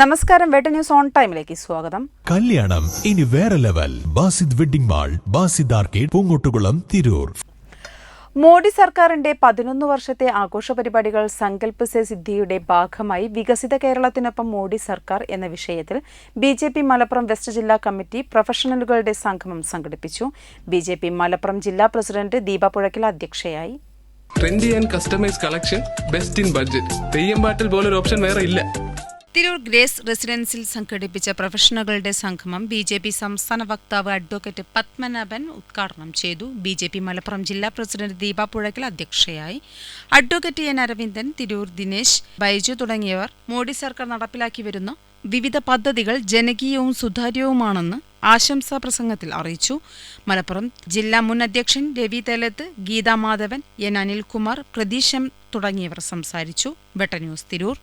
നമസ്കാരം വെട്ട news on ടൈമിലേക്ക് സ്വാഗതം. കല്യാണം ഇനി വേറെ level. Basid wedding mall Basid arcade Poongottukulam Tirur. Modi സർക്കാരിന്റെ പതിനൊന്ന് വർഷത്തെ ആഘോഷ പരിപാടികൾ സങ്കല്പ് സെ സിദ്ധിയുടെ ഭാഗമായി വികസിത കേരളത്തിനൊപ്പം മോഡി സർക്കാർ എന്ന വിഷയത്തിൽ B J P Malappuram west ജില്ലാ കമ്മിറ്റി പ്രൊഫഷണലുകളുടെ സംഗമം സംഘടിപ്പിച്ചു. ബി ജെ പി മലപ്പുറം ജില്ലാ പ്രസിഡന്റ് ദീപ പുഴയ്ക്കൽ അധ്യക്ഷയായി. Trendy and customise collection best in budget Theyyam പാട്ടിൽ പോലൊരു ഓപ്ഷൻ വേറെ ഇല്ല. തിരൂർ ഗ്രേസ് റെസിഡൻസിൽ സംഘടിപ്പിച്ച പ്രൊഫഷണലുകളുടെ സംഗമം ബി ജെ പി സംസ്ഥാന വക്താവ് അഡ്വക്കേറ്റ് പത്മനാഭൻ ഉദ്ഘാടനം ചെയ്തു. ബി ജെ പി മലപ്പുറം ജില്ലാ പ്രസിഡന്റ് ദീപ പുഴക്കൽ അധ്യക്ഷയായി. അഡ്വക്കേറ്റ് എൻ അരവിന്ദൻ തിരൂർ ദിനേശ് ബൈജു തുടങ്ങിയവർ മോഡി സർക്കാർ നടപ്പിലാക്കി വരുന്ന വിവിധ പദ്ധതികൾ ജനകീയവും സുതാര്യവുമാണെന്ന് ആശംസാ പ്രസംഗത്തിൽ അറിയിച്ചു. മലപ്പുറം ജില്ലാ മുൻ അധ്യക്ഷൻ രവി തേലത്ത് ഗീതാ മാധവൻ എൻ അനിൽകുമാർ പ്രതീശം തുടങ്ങിയവർ സംസാരിച്ചു. വെട്ടന്യൂസ് തിരൂർ.